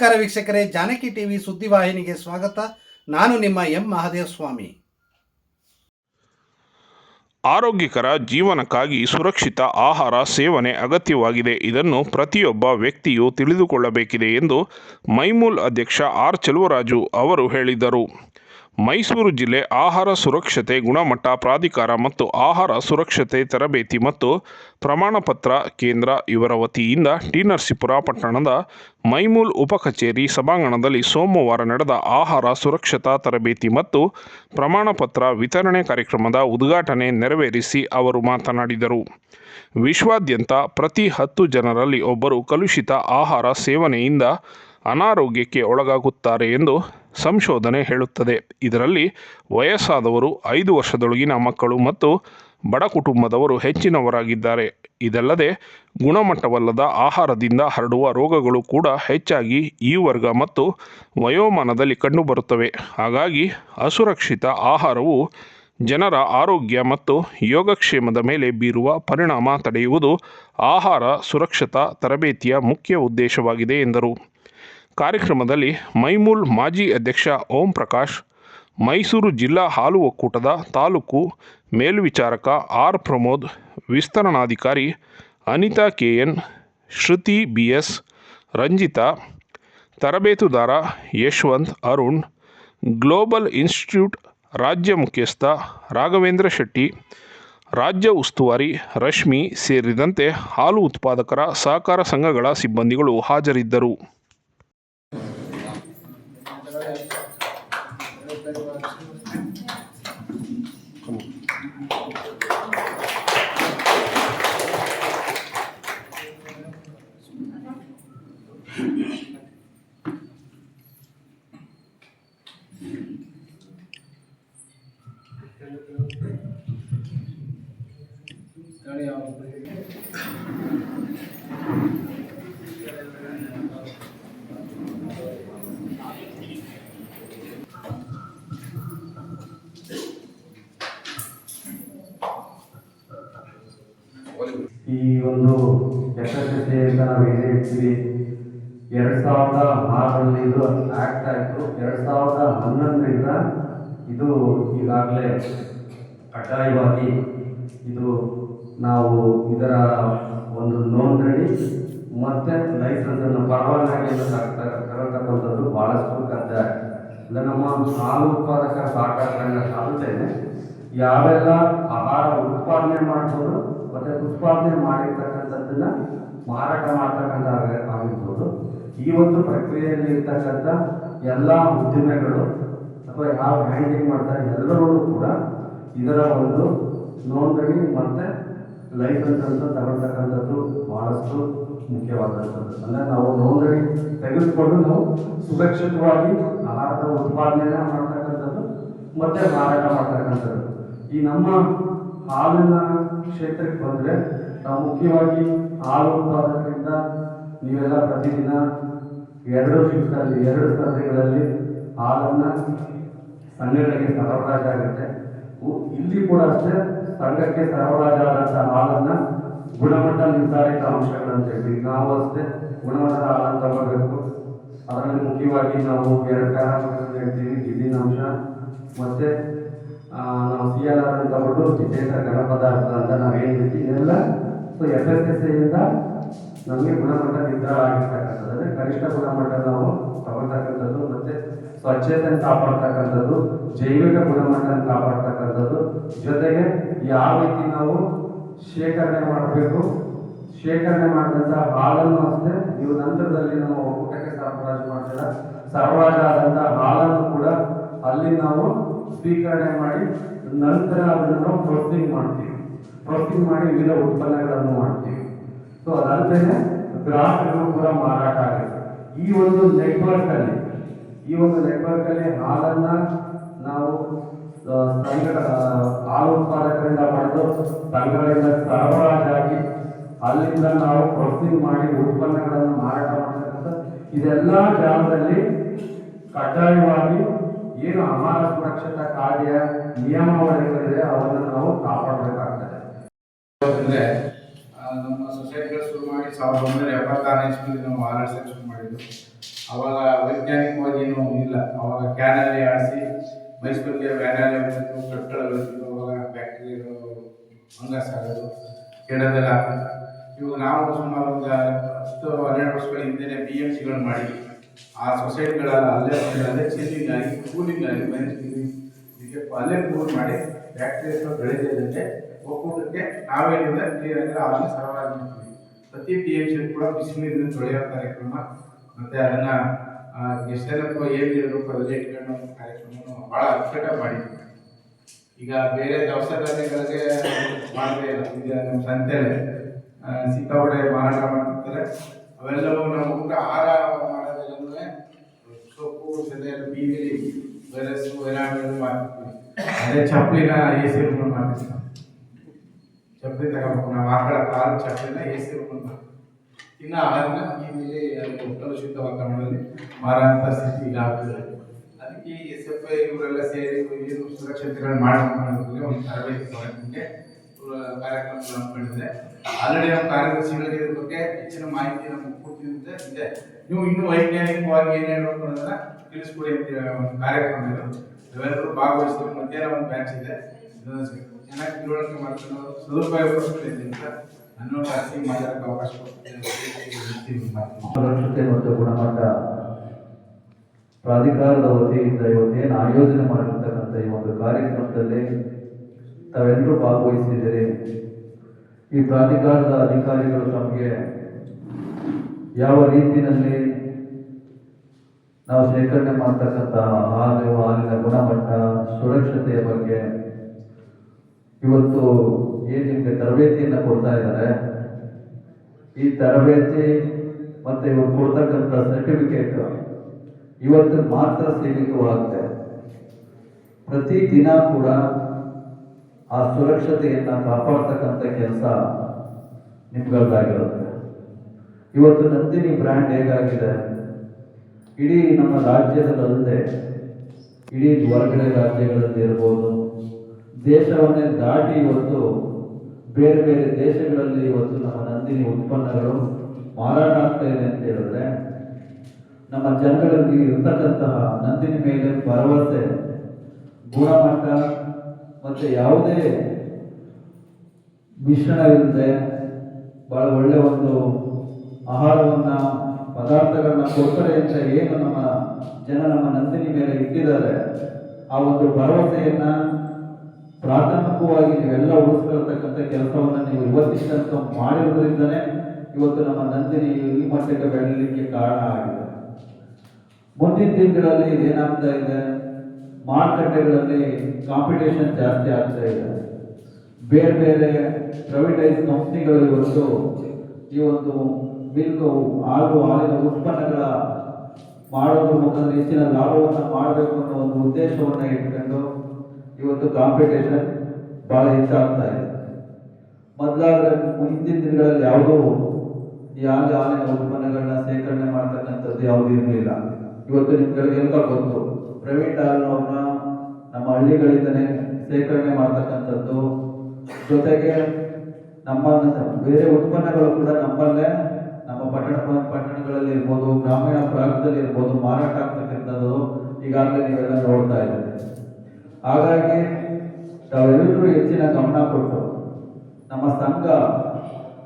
ನಮಸ್ಕಾರ ವೀಕ್ಷಕರೇ, ಜಾನಕಿ ಟಿವಿ ಸುದ್ದಿವಾಹಿನಿಗೆ ಸ್ವಾಗತ. ನಾನು ನಿಮ್ಮ ಎಂ ಮಹಾದೇವ ಸ್ವಾಮಿ ಆರೋಗ್ಯಕರ ಜೀವನಕ್ಕಾಗಿ ಸುರಕ್ಷಿತ ಆಹಾರ ಸೇವನೆ ಅಗತ್ಯವಾಗಿದೆ. ಇದನ್ನು ಪ್ರತಿಯೊಬ್ಬ ವ್ಯಕ್ತಿಯು ತಿಳಿದುಕೊಳ್ಳಬೇಕಿದೆ ಎಂದು ಮೈಮೂಲ್ ಅಧ್ಯಕ್ಷ ಆರ್ ಚೆಲುವರಾಜು ಅವರು ಹೇಳಿದರು. ಮೈಸೂರು ಜಿಲ್ಲೆ ಆಹಾರ ಸುರಕ್ಷತೆ ಗುಣಮಟ್ಟ ಪ್ರಾಧಿಕಾರ ಮತ್ತು ಆಹಾರ ಸುರಕ್ಷತೆ ತರಬೇತಿ ಮತ್ತು ಪ್ರಮಾಣಪತ್ರ ಕೇಂದ್ರ ಇವರ ವತಿಯಿಂದ ಟಿ ನರಸೀಪುರ ಪಟ್ಟಣದ ಮೈಮೂಲ್ ಉಪ ಕಚೇರಿ ಸಭಾಂಗಣದಲ್ಲಿ ಸೋಮವಾರ ನಡೆದ ಆಹಾರ ಸುರಕ್ಷತಾ ತರಬೇತಿ ಮತ್ತು ಪ್ರಮಾಣಪತ್ರ ವಿತರಣೆ ಕಾರ್ಯಕ್ರಮದ ಉದ್ಘಾಟನೆ ನೆರವೇರಿಸಿ ಅವರು ಮಾತನಾಡಿದರು. ವಿಶ್ವಾದ್ಯಂತ ಪ್ರತಿ ಹತ್ತು ಜನರಲ್ಲಿ ಒಬ್ಬರು ಕಲುಷಿತ ಆಹಾರ ಸೇವನೆಯಿಂದ ಅನಾರೋಗ್ಯಕ್ಕೆ ಒಳಗಾಗುತ್ತಾರೆ ಎಂದು ಸಂಶೋಧನೆ ಹೇಳುತ್ತದೆ. ಇದರಲ್ಲಿ ವಯಸ್ಸಾದವರು ಐದು ವರ್ಷದೊಳಗಿನ ಮಕ್ಕಳು ಮತ್ತು ಬಡ ಕುಟುಂಬದವರು ಹೆಚ್ಚಿನವರಾಗಿದ್ದಾರೆ. ಇದಲ್ಲದೆ ಗುಣಮಟ್ಟವಲ್ಲದ ಆಹಾರದಿಂದ ಹರಡುವ ರೋಗಗಳು ಕೂಡ ಹೆಚ್ಚಾಗಿ ಈ ವರ್ಗ ಮತ್ತು ವಯೋಮಾನದಲ್ಲಿ ಕಂಡುಬರುತ್ತವೆ. ಹಾಗಾಗಿ ಅಸುರಕ್ಷಿತ ಆಹಾರವು ಜನರ ಆರೋಗ್ಯ ಮತ್ತು ಯೋಗಕ್ಷೇಮದ ಮೇಲೆ ಬೀರುವ ಪರಿಣಾಮ ತಡೆಯುವುದು ಆಹಾರ ಸುರಕ್ಷತಾ ತರಬೇತಿಯ ಮುಖ್ಯ ಉದ್ದೇಶವಾಗಿದೆ ಎಂದರು. ಕಾರ್ಯಕ್ರಮದಲ್ಲಿ ಮೈಮೂಲ್ ಮಾಜಿ ಅಧ್ಯಕ್ಷ ಓಂ ಪ್ರಕಾಶ್, ಮೈಸೂರು ಜಿಲ್ಲಾ ಹಾಲು ಒಕ್ಕೂಟದ ತಾಲೂಕು ಮೇಲ್ವಿಚಾರಕ R Pramod, ವಿಸ್ತರಣಾಧಿಕಾರಿ Anitha KN, Shruthi B S Ranjitha, ತರಬೇತುದಾರ ಯಶವಂತ್ ಅರುಣ್, ಗ್ಲೋಬಲ್ ಇನ್ಸ್ಟಿಟ್ಯೂಟ್ ರಾಜ್ಯ ಮುಖ್ಯಸ್ಥ ರಾಘವೇಂದ್ರ ಶೆಟ್ಟಿ, ರಾಜ್ಯ ಉಸ್ತುವಾರಿ ರಶ್ಮಿ ಸೇರಿದಂತೆ ಹಾಲು ಉತ್ಪಾದಕರ ಸಹಕಾರ ಸಂಘಗಳ ಸಿಬ್ಬಂದಿಗಳು ಹಾಜರಿದ್ದರು. ಈ ಒಂದು ಎಸ್ ಎಸ್ ಎಸ್ ಅಂತ ನಾವು ಏನೇ ಇರ್ತೀವಿ ಎರಡು ಸಾವಿರದ ಆರರಲ್ಲಿ ಇದು ಆಕ್ಟ್ ಆಯಿತು. ಎರಡು ಸಾವಿರದ ಹನ್ನೊಂದರಿಂದ ಇದು ಈಗಾಗಲೇ ಕಡ್ಡಾಯವಾಗಿ ಇದು ನಾವು ಇದರ ಒಂದು ನೋಂದಣಿ ಮತ್ತು ಲೈಸೆನ್ಸನ್ನು ಪರವಾನಗಿಯನ್ನು ತಗೊಳ್ತಕ್ಕಂಥದ್ದು ಭಾಳಷ್ಟು ಕದ್ದೆ ಇಲ್ಲ, ನಮ್ಮ ಹಾಲು ಉತ್ಪಾದಕ ಸಹಕಾರ ಸಂಘ ಸಾಧುತ್ತೇನೆ ಯಾವೆಲ್ಲ ಆಹಾರ ಉತ್ಪಾದನೆ ಮಾಡ್ಬೋದು, ಮತ್ತು ಉತ್ಪಾದನೆ ಮಾಡಿರ್ತಕ್ಕಂಥದ್ದನ್ನ ಮಾರಾಟ ಮಾಡ್ತಕ್ಕಂಥ ಆಗ- ಆಗಿರ್ಬೋದು. ಈ ಒಂದು ಪ್ರಕ್ರಿಯೆಯಲ್ಲಿ ಇರ್ತಕ್ಕಂಥ ಎಲ್ಲ ಉದ್ದಿಮೆಗಳು, ಅಥವಾ ಯಾವ ಹ್ಯಾಂಡಿಂಗ್ ಮಾಡ್ತಾರೆ ಎಲ್ಲರೂ ಕೂಡ ಇದರ ಒಂದು ನೋಂದಣಿ ಮತ್ತು ಲೈಸೆನ್ಸ್ ಅಂತ ತಗೊಳ್ತಕ್ಕಂಥದ್ದು ಬಹಳಷ್ಟು ಮುಖ್ಯವಾದಂಥದ್ದು. ಅಂದರೆ ನಾವು ನೋಂದಣಿ ತೆಗೆದುಕೊಂಡು ನಾವು ಸುರಕ್ಷಿತವಾಗಿ ಆಹಾರದ ಉತ್ಪಾದನೆಯನ್ನು ಮಾಡ್ತಕ್ಕಂಥದ್ದು, ಮತ್ತೆ ಮಾರಾಟ ಮಾಡ್ತಕ್ಕಂಥದ್ದು. ಈ ನಮ್ಮ ಹಾಲಿನ ಕ್ಷೇತ್ರಕ್ಕೆ ಬಂದರೆ ನಾವು ಮುಖ್ಯವಾಗಿ ಹಾಲು ಉತ್ಪಾದಕರಿಂದ ನೀವೆಲ್ಲ ಪ್ರತಿದಿನ ಎರಡು ಶಿಫ್ಟಲ್ಲಿ ಎರಡು ಸ್ಪರ್ಧೆಗಳಲ್ಲಿ ಹಾಲನ್ನು ಸಂಘಗಳಿಗೆ ಸರಬರಾಜಾಗುತ್ತೆ. ಇಲ್ಲಿ ಕೂಡ ಅಷ್ಟೇ ಸಂಘಕ್ಕೆ ಸರಬರಾಜಾದಂಥ ಹಾಲನ್ನು ಗುಣಮಟ್ಟ ನಿರ್ಧಾರಿತ ಅಂಶಗಳಂತ ಹೇಳಿ ನಾವು ಅಷ್ಟೇ ಗುಣಮಟ್ಟದ ಹಾಲನ್ನು ತಗೋಬೇಕು. ಅದರಲ್ಲಿ ಮುಖ್ಯವಾಗಿ ನಾವು ಎರಡು ಪ್ಯಾರಾಮೀಟರ್ ಹೇಳ್ತೀವಿ ಗಿಡ್ಡಿನ ಅಂಶ. ಮತ್ತೆ ನಾವು ಸಿ ಎಲ್ ಆರ್ ಅಂತ ತಗೊಂಡು ವಿಶೇಷ ಘನ ಅಂತ ನಾವು ಹೇಳ್ತೀವಿ ಇದೆಲ್ಲ ಸೊ ಎಫ್ ಎಸ್ ಎಸ್ ಇಂದ ನಮಗೆ ಗುಣಮಟ್ಟ ನಿರ್ಧಾರ ಆಗಿರ್ತಕ್ಕಂಥದ್ದು. ಅಂದರೆ ಕನಿಷ್ಠ ಗುಣಮಟ್ಟ ನಾವು ತಗೊಳ್ತಕ್ಕಂಥದ್ದು, ಮತ್ತೆ ಸ್ವಚ್ಛತೆಯನ್ನು ಕಾಪಾಡ್ತಕ್ಕಂಥದ್ದು, ಜೈವಿಕ ಗುಣಮಟ್ಟವನ್ನು ಕಾಪಾಡ್ತಕ್ಕಂಥದ್ದು ಜೊತೆಗೆ ಯಾವ ರೀತಿ ನಾವು ಶೇಖರಣೆ ಮಾಡಬೇಕು? ಶೇಖರಣೆ ಮಾಡಿದಂಥ ಹಾಲನ್ನು ಅಷ್ಟೇ, ನೀವು ನಂತರದಲ್ಲಿ ನಮ್ಮ ಒಕ್ಕೂಟಕ್ಕೆ ಸರಬರಾಜು ಮಾಡ್ತೀರ? ಸರಬರಾಜು ಆದಂಥ ಹಾಲನ್ನು ಕೂಡ ಅಲ್ಲಿ ನಾವು ಸ್ವೀಕರಣೆ ಮಾಡಿ, ನಂತರ ಅದನ್ನು ನಾವು ಪ್ರೊಸೆಸಿಂಗ್ ಮಾಡ್ತೀವಿ. ಪ್ರೊಸೆಸಿಂಗ್ ಮಾಡಿ ವಿವಿಧ ಉತ್ಪನ್ನಗಳನ್ನು ಮಾಡ್ತೀವಿ. ಸೊ ಅದಲ್ಲದೆ ಗ್ರಾಹಕರು ಕೂಡ ಮಾರಾಟ ಆಗುತ್ತೆ. ಈ ಒಂದು ನೆಟ್ವರ್ಕ್ ಅಲ್ಲಿ, ಈ ಒಂದು ನೆಟ್ವರ್ಕ್ ಅಲ್ಲಿ ಹಾಲನ್ನ ನಾವು ಸಂಘ ಹಾಲು ಉತ್ಪಾದಕರಿಂದ ಪಡೆದು ಸಂಘಗಳಿಂದ ಸರಬರಾಜಾಗಿ ಅಲ್ಲಿಂದ ನಾವು ಪ್ರೊಸೆಸಿಂಗ್ ಮಾಡಿ ಉತ್ಪನ್ನಗಳನ್ನು ಮಾರಾಟ ಮಾಡ್ತಕ್ಕಂಥ ಇದೆಲ್ಲ ಜಾಗದಲ್ಲಿ ಕಡ್ಡಾಯವಾಗಿ ಏನು ಆಹಾರ ಸುರಕ್ಷತಾ ಕಾಯ್ದೆಯ ನಿಯಮಾವಳಿಗಳಿದೆ ಅವನ್ನು ನಾವು ಕಾಪಾಡಬೇಕಾಗ್ತದೆ. ನಮ್ಮ ಸೊಸೈಟಿಗಳು ಶುರು ಮಾಡಿ ಸಾವಿರದ ಒಂಬೈನೂರ ಎಪ್ಪತ್ತಾರನೇ ಇಸ್ವಿಯಲ್ಲಿ ನಾವು ಆಲೋಚನೆ ಶುರು ಮಾಡಿದ್ದು ಅವಾಗ ವೈಜ್ಞಾನಿಕವಾಗಿ ಏನು ಇಲ್ಲ. ಅವಾಗ ಕ್ಯಾನಲ್ಲಿ ಆಡಿಸಿ ಮೈಸೂರಿಗೆ ಬರ್ತಿತ್ತು ಕಟ್ಟಡಗಳು ಅವಾಗ ಫ್ಯಾಕ್ಟ್ರಿಗಳು ಫಂಗಸ್ ಆಗೋದು ಕೆಡದಲ್ಲಿ ಆಗ್ತಿತ್ತು ಇವಾಗ ನಾವು ಸುಮಾರು ಒಂದು ಹತ್ತು, ಹನ್ನೆರಡು ವರ್ಷಗಳ ಹಿಂದೆ ಬಿ ಎಂ ಸಿಗಳು ಮಾಡಿ ಆ ಸೊಸೈಟಿಗಳೆಲ್ಲ ಅಲ್ಲೇ ಅಲ್ಲೇ ಚೇಂಜಿಂಗ್ ಆಗಿ ಕೂಲಿಂಗ್ ಆಗಿ ಇದಕ್ಕೆ ಅಲ್ಲೇ ಕೂಲ್ ಮಾಡಿ ಫ್ಯಾಕ್ಟ್ರೀಸ್ ಬೆಳೆದಿದ್ದಂತೆ ಒಕ್ಕೂಟಕ್ಕೆ ನಾವೇನಿಂದ ಅಂದರೆ ಅದನ್ನು ಸರಬರಾಜು ಮಾಡ್ತೀವಿ. ಪ್ರತಿ ಬಿ ಎಂ ಸಿ ಕೂಡ ಬಿಸಿನೀರಿನ ತೊಳೆಯೋ ಕಾರ್ಯಕ್ರಮ, ಮತ್ತು ಅದನ್ನ ಎಷ್ಟೆಲ್ಲಕ್ಕೂ ಏನು ರೂಪದಲ್ಲಿ ಇಟ್ಕೊಂಡು ಒಂದು ಕಾರ್ಯಕ್ರಮವನ್ನು ಭಾಳ ಅಚ್ಚುಕಟ್ಟಾಗಿ ಮಾಡಿದ್ವಿ ಈಗ ಬೇರೆ ದವಸ ಧಾನ್ಯಗಳಿಗೆ ಮಾಡದೇ ಇಲ್ಲ. ಈಗ ನಮ್ಮ ಸಂತೆಯಲ್ಲಿ ಸಿಕ್ಕಾಪಡೆ ಮಾರಾಟ ಮಾಡ್ತಾರೆ ಅವೆಲ್ಲವೂ ನಾವು ಊಟ ಆಹಾರ ಮಾಡೋದೇ ಸೊಪ್ಪು ಸದ್ಯ ಬೀದಿ ವೈರಸ್ಸು ವೈರಾಣುಗಳು ಮಾಡ್ತೀವಿ. ಅದೇ ಚಪ್ಪಲಿನ ಎ ಸಿ ರೂಮ್ ಮಾಡ್ತೀವಿ. ಚಪ್ಪಲಿ ತಗೋಬೇಕು. ನಾವು ಆಕಳ ಕಾಲು ಚಪ್ಪಲಿನ ಎ ಸಿ ರೂಮ್ ಮಾಡ್ತೀವಿ. ಇನ್ನು ಈ ಮೇಲೆ ಉತ್ತರ ಶುದ್ಧ ವಾತಾವರಣದಲ್ಲಿ ಮಾರಾಟ ಸ್ಥಿತಿ ಇಲ್ಲ ಆಗ್ತದೆ ಅದಕ್ಕೆ ಎಸ್ ಎಫ್ ಐ ಇವರೆಲ್ಲ ಸೇರಿ ಏನು ಸುರಕ್ಷತೆಗಳನ್ನ ಮಾಡ್ಕೊಂಡು ಒಂದು ತರಬೇತಿ ಕೊಡೋಕ್ಕೆ ಕಾರ್ಯಕ್ರಮ ಹಮ್ಮಿಕೊಂಡಿದೆ ಆಲ್ರೆಡಿ ನಮ್ಮ ಕಾರ್ಯದರ್ಶಿಗಳಿಗೆ ಇದ್ರ ಬಗ್ಗೆ ಹೆಚ್ಚಿನ ಮಾಹಿತಿ ನಮ್ಗೆ ಅಂತ ಇದೆ ನೀವು ಇನ್ನೂ ವೈಜ್ಞಾನಿಕವಾಗಿ ಏನು ಹೇಳಬೇಕು ಅನ್ನೋದನ್ನ ತಿಳಿಸ್ಕೊಡಿ ಅಂತ ಒಂದು ಕಾರ್ಯಕ್ರಮ ಇದು. ನೀವೆಲ್ಲರೂ ಭಾಗವಹಿಸ್ತೀವಿ ಮಧ್ಯಾಹ್ನ ಒಂದು ಬ್ಯಾಚ್ ಇದೆ. ಚೆನ್ನಾಗಿ ತಿಳುವಳಿಕೆ ಮಾಡ್ಕೊಂಡು ಸದುಪಯೋಗ ಪಡಿಸ್ಕೊಳ್ಳಿ ಅಂತ ಮತ್ತು ಗುಣಮಟ್ಟ. ಪ್ರಾಧಿಕಾರದ ವತಿಯಿಂದ ಇವತ್ತೇನು ಆಯೋಜನೆ ಮಾಡಿರ್ತಕ್ಕಂಥ ಈ ಒಂದು ಕಾರ್ಯಕ್ರಮದಲ್ಲಿ ತಾವೆಲ್ಲರೂ ಭಾಗವಹಿಸಿದ್ದೀರಿ. ಈ ಪ್ರಾಧಿಕಾರದ ಅಧಿಕಾರಿಗಳು ತಮಗೆ ಯಾವ ರೀತಿಯಲ್ಲಿ ನಾವು ಶೇಖರಣೆ ಮಾಡ್ತಕ್ಕಂಥ ಹಾಲು, ಹಾಲಿನ ಗುಣಮಟ್ಟ, ಸುರಕ್ಷತೆಯ ಬಗ್ಗೆ ಇವತ್ತು ಏನು ನಿಮಗೆ ತರಬೇತಿಯನ್ನು ಕೊಡ್ತಾ ಇದ್ದಾರೆ ಈ ತರಬೇತಿ ಮತ್ತೆ ಇವರು ಕೊಡ್ತಕ್ಕಂಥ ಸರ್ಟಿಫಿಕೇಟ್ ಇವತ್ತು ಮಾತ್ರ ಸೀಮಿತವಾಗುತ್ತೆ. ಪ್ರತಿ ದಿನ ಕೂಡ ಆ ಸುರಕ್ಷತೆಯನ್ನು ಕಾಪಾಡ್ತಕ್ಕಂಥ ಕೆಲಸ ನಿಮ್ಗಳದ್ದಾಗಿರುತ್ತೆ ಇವತ್ತು ನಂದಿನಿ ಬ್ರ್ಯಾಂಡ್ ಹೇಗಾಗಿದೆ? ಇಡೀ ನಮ್ಮ ರಾಜ್ಯದಲ್ಲದೆ, ಇಡೀ ಹೊರಗಡೆ ರಾಜ್ಯಗಳಲ್ಲಿ ಇರ್ಬೋದು. ದೇಶವನ್ನೇ ದಾಟಿ ಇವತ್ತು ಬೇರೆ ಬೇರೆ ದೇಶಗಳಲ್ಲಿ ಇವತ್ತು ನಮ್ಮ ನಂದಿನಿ ಉತ್ಪನ್ನಗಳು ಮಾರಾಟ ಆಗ್ತಾ ಇದೆ ಅಂತ ಹೇಳಿದ್ರೆ, ನಮ್ಮ ಜನಗಳಲ್ಲಿ ಇರ್ತಕ್ಕಂತಹ ನಂದಿನಿ ಮೇಲೆ ಭರವಸೆ, ಗುಣಮಟ್ಟ ಮತ್ತೆ ಯಾವುದೇ ಮಿಶ್ರಣವಿಲ್ಲದೆ ಬಹಳ ಒಳ್ಳೆ ಒಂದು ಆಹಾರವನ್ನ, ಪದಾರ್ಥಗಳನ್ನ ಕೊಡ್ತಾರೆ ಅಂತ ಏನು ನಮ್ಮ ಜನ ನಮ್ಮ ನಂದಿನಿ ಮೇಲೆ ಇಟ್ಟಿದ್ದಾರೆ, ಆ ಒಂದು ಭರವಸೆಯನ್ನ ಪ್ರಾಥಮಿಕವಾಗಿ ನೀವೆಲ್ಲ ಉಳಿಸ್ಕೊಳ್ತಕ್ಕಂಥ ಕೆಲಸವನ್ನು ನೀವು ಇವತ್ತಿನ ತನಕ ಮಾಡಿರೋದ್ರಿಂದನೇ ಇವತ್ತು ನಮ್ಮ ನಂದಿನಿ ಈ ಮಟ್ಟಕ್ಕೆ ಬೆಳಲಿಕ್ಕೆ ಕಾರಣ ಆಗಿದೆ. ಮುಂದಿನ ದಿನಗಳಲ್ಲಿ ಇದೇನಾಗ್ತಾ ಇದೆ? ಮಾರುಕಟ್ಟೆಗಳಲ್ಲಿ ಕಾಂಪಿಟೇಷನ್ ಜಾಸ್ತಿ ಆಗ್ತಾ ಇದೆ. ಬೇರೆ ಬೇರೆ ಪ್ರೈವೇಟೈಸ್ ಕಂಪ್ನಿಗಳು ಇವತ್ತು ಈ ಒಂದು ಮಿಲ್ಕ್, ಹಾಲು, ಹಾಲಿನ ಉತ್ಪನ್ನಗಳ ಮಾಡೋದ್ರ ಮುಖಾಂತರ ಹೆಚ್ಚಿನ ಲಾಭವನ್ನು ಮಾಡಬೇಕು ಅನ್ನೋ ಒಂದು ಉದ್ದೇಶವನ್ನು ಇಟ್ಕೊಂಡು ಇವತ್ತು ಕಾಂಪಿಟೇಷನ್ ಬಹಳ ಹೆಚ್ಚಾಗ್ತಾ ಇದೆ. ಮೊದಲಾದ್ರೆ ಹಿಂದಿನ ದಿನಗಳಲ್ಲಿ ಯಾವುದೂ ಈ ಹಾಲಿನ ಉತ್ಪನ್ನಗಳನ್ನ ಸೇಕರಣೆ ಮಾಡ್ತಕ್ಕಂಥದ್ದು ಯಾವುದೂ ಇರಲಿಲ್ಲ ಇವತ್ತು ನಿಮ್ಗಳಿಗೆಲ್ಲ ಗೊತ್ತು? ಪ್ರೈವೇಟ್ ಹಾಲನ್ನ ನಮ್ಮ ಹಳ್ಳಿಗಳಿಂದನೇ ಸೇಕರಣೆ ಮಾಡ್ತಕ್ಕಂಥದ್ದು. ಜೊತೆಗೆ ನಮ್ಮ ಬೇರೆ ಉತ್ಪನ್ನಗಳು ಕೂಡ ನಮ್ಮಲ್ಲೇ ನಮ್ಮ ಪಟ್ಟಣ ಪಟ್ಟಣಗಳಲ್ಲಿ ಇರ್ಬೋದು, ಗ್ರಾಮೀಣ ಪ್ರಾಂತದಲ್ಲಿ ಇರ್ಬೋದು ಮಾರಾಟ ಆಗ್ತಕ್ಕಂಥದ್ದು ಈಗಾಗಲೇ ನೀವೆಲ್ಲ ನೋಡ್ತಾ ಇದ್ದೀರಿ. ಹಾಗಾಗಿ ತಾವೆಲ್ಲರೂ ಹೆಚ್ಚಿನ ಗಮನ ಕೊಟ್ಟು ನಮ್ಮ ಸಂಘ,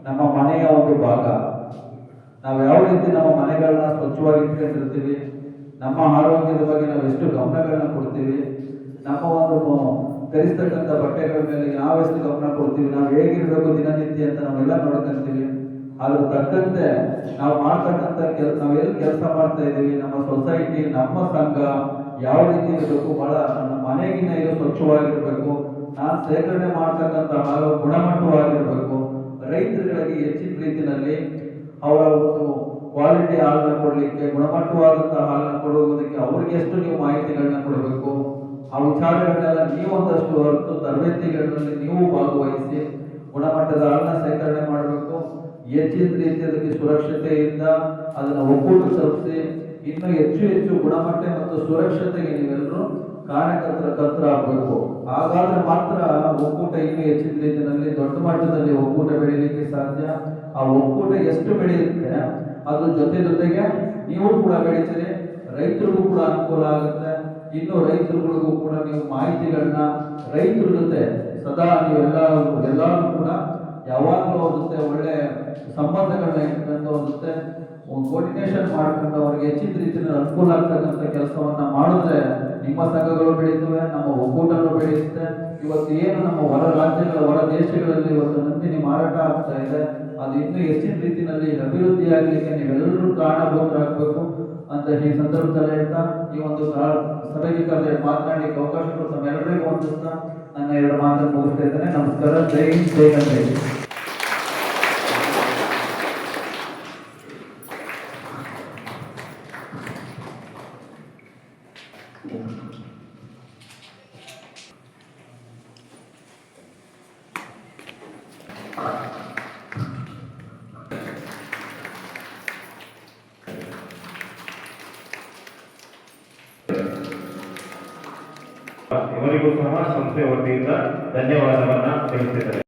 ನಮ್ಮ ಮನೆಯ ಒಂದು ಭಾಗ. ನಾವು ಯಾವ ರೀತಿ ನಮ್ಮ ಮನೆಗಳನ್ನ ಸ್ವಚ್ಛವಾಗಿ ಇಟ್ಕೊಂಡಿರ್ತೀವಿ, ನಮ್ಮ ಆರೋಗ್ಯದ ಬಗ್ಗೆ ನಾವು ಎಷ್ಟು ಗಮನಗಳನ್ನ ಕೊಡ್ತೀವಿ, ನಮ್ಮ ಒಂದು ಧರಿಸ್ತಕ್ಕಂಥ ಬಟ್ಟೆಗಳ ಮೇಲೆ ನಾವೆಷ್ಟು ಗಮನ ಕೊಡ್ತೀವಿ, ನಾವು ಹೇಗಿರಬೇಕು ದಿನನಿತ್ಯ ಅಂತ ನಾವೆಲ್ಲ ನೋಡ್ಕೊಂತೀವಿ. ಅದ್ರ ತಕ್ಕಂತೆ ನಾವು ಮಾಡ್ತಕ್ಕಂಥ ಕೆಲ ನಾವು ಎಲ್ಲಿ ಕೆಲಸ ಮಾಡ್ತಾ ಇದ್ದೀವಿ ನಮ್ಮ ಸೊಸೈಟಿ ನಮ್ಮ ಸಂಘ ಯಾವ ರೀತಿ ಇರಬೇಕು? ಬಹಳ ನಮ್ಮ ಮನೆಗಿನ್ನ ಇದು ಸ್ವಚ್ಛವಾಗಿರಬೇಕು. ನಾನು ಶೇಖರಣೆ ಮಾಡ್ತಕ್ಕಂಥ ಹಾಲು ಗುಣಮಟ್ಟವಾಗಿರಬೇಕು. ರೈತರುಗಳಿಗೆ ಹೆಚ್ಚಿನ ರೀತಿಯಲ್ಲಿ ಅವರ ಒಂದು ಕ್ವಾಲಿಟಿ ಹಾಲನ್ನ ಕೊಡಲಿಕ್ಕೆ, ಗುಣಮಟ್ಟವಾದಂತಹ ಹಾಲನ್ನ ಕೊಡುವುದಕ್ಕೆ ಅವ್ರಿಗೆ ಎಷ್ಟು ನೀವು ಮಾಹಿತಿಗಳನ್ನ ಕೊಡಬೇಕು? ಆ ವಿಚಾರಗಳನ್ನೆಲ್ಲ ನೀವು ಒಂದಷ್ಟು ಹೊರತು ತರಬೇತಿಗಳಲ್ಲಿ ನೀವು ಭಾಗವಹಿಸಿ ಗುಣಮಟ್ಟದ ಹಾಲನ್ನ ಶೇಖರಣೆ ಮಾಡಬೇಕು. ಹೆಚ್ಚಿನ ರೀತಿಯಲ್ಲಿ ಸುರಕ್ಷತೆಯಿಂದ ಅದನ್ನು ಒಕ್ಕೂಟ ತಲುಪಿಸಿ ಇನ್ನು ಹೆಚ್ಚು ಹೆಚ್ಚು ಗುಣಮಟ್ಟ ಮತ್ತು ಸುರಕ್ಷತೆಗೆ ನೀವೆಲ್ಲರೂ ಕಾರ್ಯಕರ್ತರ ಕರ್ತರಾಗಬೇಕು. ಹಾಗಾದ್ರೆ ಮಾತ್ರ ಒಕ್ಕೂಟ ಇನ್ನೂ ಹೆಚ್ಚಿನ ರೀತಿಯಲ್ಲಿ, ದೊಡ್ಡ ಮಟ್ಟದಲ್ಲಿ ಒಕ್ಕೂಟ ಬೆಳೀಲಿಕ್ಕೆ ಸಾಧ್ಯ? ಆ ಒಕ್ಕೂಟ ಎಷ್ಟು ಬೆಳೆಯುತ್ತೆ? ಅದ್ರ ಜೊತೆ ಜೊತೆಗೆ ನೀವು ಕೂಡ ಬೆಳೀತೀರಿ ರೈತರಿಗೂ ಕೂಡ ಅನುಕೂಲ ಆಗುತ್ತೆ. ಇನ್ನು ರೈತರುಗಳಿಗೂ ಕೂಡ ನೀವು ಮಾಹಿತಿಗಳನ್ನ ರೈತರ ಜೊತೆ ಸದಾ ನೀವೆಲ್ಲ ಎಲ್ಲರೂ ಕೂಡ ಯಾವಾಗಲೂ ಅವ್ರ ಜೊತೆ ಒಳ್ಳೆ ಸಂಬಂಧಗಳನ್ನ ಇಟ್ಕೊಂಡು ಅವ್ರ ಜೊತೆ ಒಂದು ಕೋರ್ಡಿನೇಷನ್ ಮಾಡ್ಕೊಂಡು ಅವ್ರಿಗೆ ಹೆಚ್ಚಿನ ರೀತಿಯಲ್ಲಿ ಅನುಕೂಲ ಆಗ್ತಕ್ಕಂಥ ಕೆಲಸವನ್ನ ಮಾಡಿದ್ರೆ ನಿಮ್ಮ ಸಂಘಗಳು ಬೆಳೀತವೆ, ನಮ್ಮ ಒಕ್ಕೂಟಗಳು ಬೆಳೆಯುತ್ತೆ ಇವತ್ತು ಏನು ನಮ್ಮ ಹೊರ ರಾಜ್ಯಗಳ, ಹೊರ ದೇಶಗಳಲ್ಲಿ ಇವತ್ತು ನಂದಿನಿ ಮಾರಾಟ ಆಗ್ತಾ ಇದೆ, ಅದು ಇನ್ನೂ ಹೆಚ್ಚಿನ ರೀತಿಯಲ್ಲಿ ಅಭಿವೃದ್ಧಿ ಆಗಲಿಕ್ಕೆ ನೀವೆಲ್ಲರೂ ಕಾರಣಭೂತರಾಗಬೇಕು ಅಂತ ಈ ಸಂದರ್ಭದಲ್ಲಿ ಹೇಳ್ತಾ, ಈ ಒಂದು ಸಭೆಗೆ ಕರೆದ ಮಾತನಾಡಲಿಕ್ಕೆ ಅವಕಾಶ ಕೊಟ್ಟು ನಮ್ಮೆಲ್ಲರಿಗೂ ಒಂದು ನನ್ನ ಎರಡು ಮಾತನ್ನು ಮುಗಿಸ್ತಾ ಇದ್ದೇನೆ. ನಮಸ್ಕಾರ. ಜೈ ಜೈ ಜೈ ಗಣೇಶ್. ಇವರಿಗೂ ಸಹ ಸಂಸ್ಥೆ ವತಿಯಿಂದ ಧನ್ಯವಾದವನ್ನ ತಿಳಿಸಿದ್ದಾರೆ